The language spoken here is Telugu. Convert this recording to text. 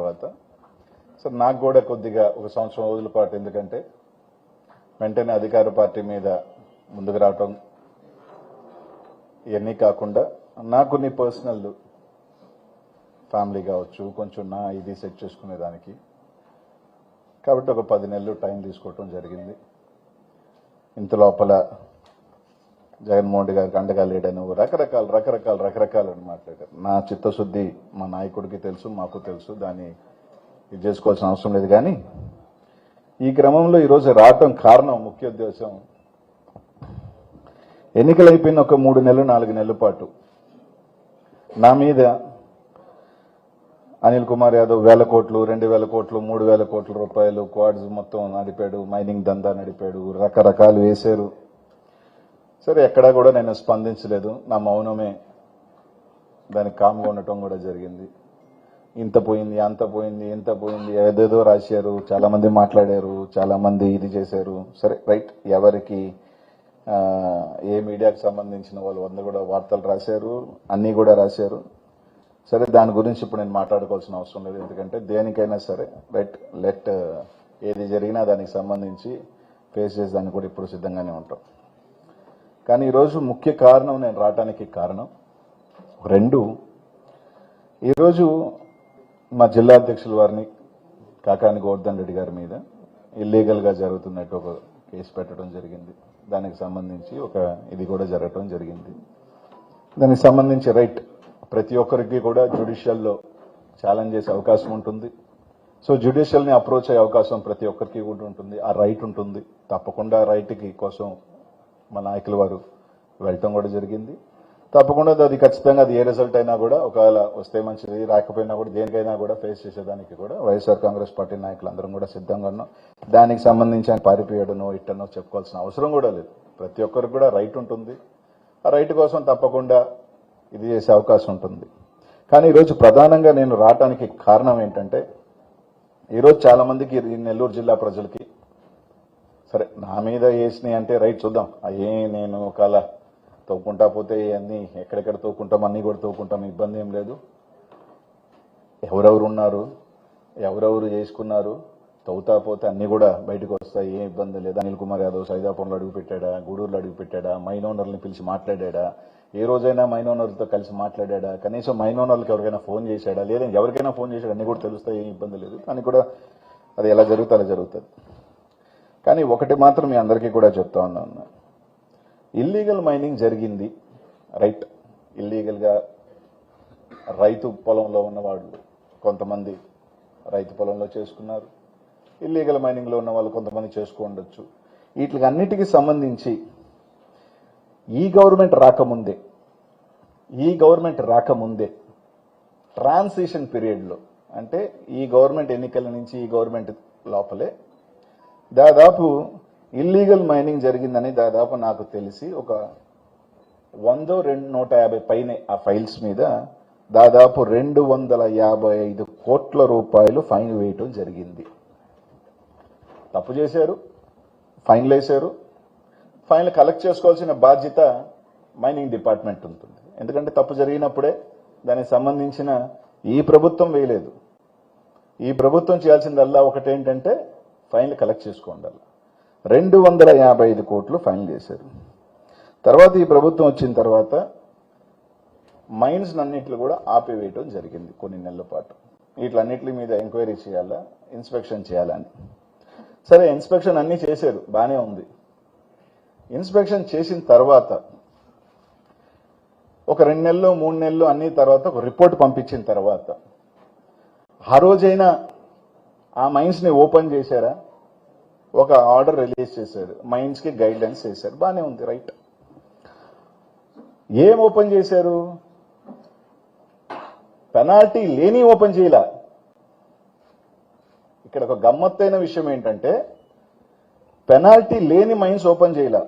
తర్వాత. సార్ నాకు కూడా కొద్దిగా ఒక సంవత్సరం రోజుల పాటు ఎందుకంటే వెంటనే అధికార పార్టీ మీద ముందుకు రావటం ఇవన్నీ కాకుండా నాకు కొన్ని పర్సనల్ ఫ్యామిలీ కావచ్చు కొంచెం నా ఇది సెట్ చేసుకునే దానికి. కాబట్టి ఒక పది నెలలు టైం తీసుకోవటం జరిగింది. ఇంత లోపల జగన్మోహన్ రెడ్డి గారికి అండగా రకరకాల రకరకాల రకరకాలని మాట్లాడారు. నా చిత్తశుద్ధి మా నాయకుడికి తెలుసు మాకు తెలుసు దాన్ని ఇది చేసుకోవాల్సిన అవసరం లేదు. కానీ ఈ క్రమంలో ఈరోజు రావటం కారణం ముఖ్య ఉద్దేశం ఎన్నికలు అయిపోయిన ఒక మూడు నెలలు నాలుగు నెలల పాటు నా మీద అనిల్ కుమార్ యాదవ్ వేల కోట్లు రెండు వేల కోట్లు మూడు వేల కోట్ల రూపాయలు క్వాడ్స్ మొత్తం నడిపాడు మైనింగ్ దందా నడిపాడు రకరకాలు వేశారు. సరే ఎక్కడా కూడా నేను స్పందించలేదు. నా మౌనమే దానికి కామ్గా ఉండటం కూడా జరిగింది. ఇంత పోయింది అంత పోయింది ఇంత పోయింది ఏదేదో రాశారు చాలామంది మాట్లాడారు చాలామంది ఇది చేశారు. సరే రైట్ ఎవరికి ఏ మీడియాకు సంబంధించిన వాళ్ళు వంద కూడా వార్తలు రాశారు అన్నీ కూడా రాశారు. సరే దాని గురించి ఇప్పుడు నేను మాట్లాడుకోవాల్సిన అవసరం లేదు. ఎందుకంటే దేనికైనా సరే రైట్ లెట్ ఏది జరిగినా దానికి సంబంధించి ఫేస్ చేసేదానికి కూడా ఇప్పుడు సిద్ధంగానే ఉంటాం. కానీ ఈరోజు ముఖ్య కారణం నేను రావడానికి కారణం రెండు ఈరోజు మా జిల్లా అధ్యక్షుల వారిని కాకాని గోవర్ధన్ రెడ్డి గారి మీద ఇల్లీగల్గా జరుగుతున్నట్టు ఒక కేసు పెట్టడం జరిగింది. దానికి సంబంధించి ఒక ఇది కూడా జరగటం జరిగింది. దానికి సంబంధించి రైట్ ప్రతి ఒక్కరికి కూడా జ్యుడిషియల్లో ఛాలెంజ్ చేసే అవకాశం ఉంటుంది. సో జ్యుడిషియల్ని అప్రోచ్ అయ్యే అవకాశం ప్రతి ఒక్కరికి కూడా ఉంటుంది. ఆ రైట్ ఉంటుంది. తప్పకుండా రైట్కి కోసం మా నాయకుల వారు వెళ్ళటం కూడా జరిగింది. తప్పకుండా అది ఖచ్చితంగా అది ఏ రిజల్ట్ అయినా కూడా ఒకవేళ వస్తే మంచిది రాకపోయినా కూడా దేనికైనా కూడా ఫేస్ చేసేదానికి కూడా వైఎస్ఆర్ కాంగ్రెస్ పార్టీ నాయకులు కూడా సిద్ధంగా ఉన్నాం. దానికి సంబంధించి ఆయన పారిపోయాడనో ఇట్టనో చెప్పుకోవాల్సిన అవసరం కూడా లేదు. ప్రతి ఒక్కరికి కూడా రైట్ ఉంటుంది. ఆ రైట్ కోసం తప్పకుండా ఇది చేసే అవకాశం ఉంటుంది. కానీ ఈరోజు ప్రధానంగా నేను రావటానికి కారణం ఏంటంటే ఈరోజు చాలామందికి నెల్లూరు జిల్లా ప్రజలకి సరే నా మీద వేసినాయి అంటే రైట్ చూద్దాం. అయ్యే నేను ఒకవేళ తవ్వుకుంటా పోతే అన్నీ ఎక్కడెక్కడ తవ్వుకుంటాం అన్నీ కూడా తవ్వుకుంటాం ఇబ్బంది ఏం లేదు. ఎవరెవరు ఉన్నారు ఎవరెవరు చేసుకున్నారు తవ్వుతా పోతే అన్నీ కూడా బయటకు వస్తాయి ఏం ఇబ్బంది లేదు. అనిల్ కుమార్ యాదవ్ సైదాపురంలో అడుగుపెట్టాడా గూడూరులో అడుగు పెట్టాడా మైన్ ఓనర్ని పిలిచి మాట్లాడా ఏ రోజైనా మైన్ ఓనర్తో కలిసి మాట్లాడాడా కనీసం మైన్ ఓనర్లకు ఎవరికైనా ఫోన్ చేశాడా లేదా ఎవరికైనా ఫోన్ చేశాడా అన్ని కూడా తెలుస్తాయి ఏం ఇబ్బంది లేదు. కానీ కూడా అది ఎలా జరుగుతుందో అలా జరుగుతుంది. కానీ ఒకటి మాత్రం మీ అందరికీ కూడా చెప్తా ఉన్నాను ఇల్లీగల్ మైనింగ్ జరిగింది. రైట్ ఇల్లీగల్గా రైతు పొలంలో ఉన్న వాళ్ళు కొంతమంది రైతు పొలంలో చేసుకున్నారు. ఇల్లీగల్ మైనింగ్లో ఉన్న వాళ్ళు కొంతమంది చేసుకోండొచ్చు వీటికి అన్నిటికీ సంబంధించి ఈ గవర్నమెంట్ రాకముందే ఈ గవర్నమెంట్ రాకముందే ట్రాన్సిషన్ పీరియడ్లో అంటే ఈ గవర్నమెంట్ ఎన్నికల నుంచి ఈ గవర్నమెంట్ లోపలే దాదాపు ఇల్లీగల్ మైనింగ్ జరిగిందని దాదాపు నాకు తెలిసి ఒక వందో రెండు నూట యాభై పైనే ఆ ఫైల్స్ మీద దాదాపు రెండు వందల యాభై ఐదు కోట్ల రూపాయలు ఫైన్ వేయటం జరిగింది. తప్పు చేశారు ఫైన్లు వేశారు. ఫైన్లు కలెక్ట్ చేసుకోవాల్సిన బాధ్యత మైనింగ్ డిపార్ట్మెంట్ ఉంటుంది. ఎందుకంటే తప్పు జరిగినప్పుడే దానికి సంబంధించిన ఈ ప్రభుత్వం వేయలేదు. ఈ ప్రభుత్వం చేయాల్సిందల్లా ఒకటేంటంటే ఫైన్లు కలెక్ట్ చేసుకోండాలి రెండు వందల యాభై ఐదు కోట్లు ఫైన్ చేశారు. తర్వాత ఈ ప్రభుత్వం వచ్చిన తర్వాత మైన్స్ అన్నింటిని కూడా ఆపివేయటం జరిగింది కొన్ని నెలల పాటు. వీటిలన్నింటి మీద ఎంక్వైరీ చేయాలా ఇన్స్పెక్షన్ చేయాలని సరే ఇన్స్పెక్షన్ అన్నీ చేశారు బాగానే ఉంది. ఇన్స్పెక్షన్ చేసిన తర్వాత ఒక రెండు నెలలు మూడు నెలలు అన్ని తర్వాత ఒక రిపోర్ట్ పంపించిన తర్వాత ఆ రోజైనా ఆ మైన్స్ని ఓపెన్ చేశారా? ఒక ఆర్డర్ రిలీజ్ చేశారు మైన్స్కి గైడ్ లైన్స్ చేశారు బాగానే ఉంది రైట్ ఏం ఓపెన్ చేశారు? పెనాల్టీ లేని ఓపెన్ చేయలే. ఇక్కడ ఒక గమ్మత్తైన విషయం ఏంటంటే పెనాల్టీ లేని మైన్స్ ఓపెన్ చేయలే.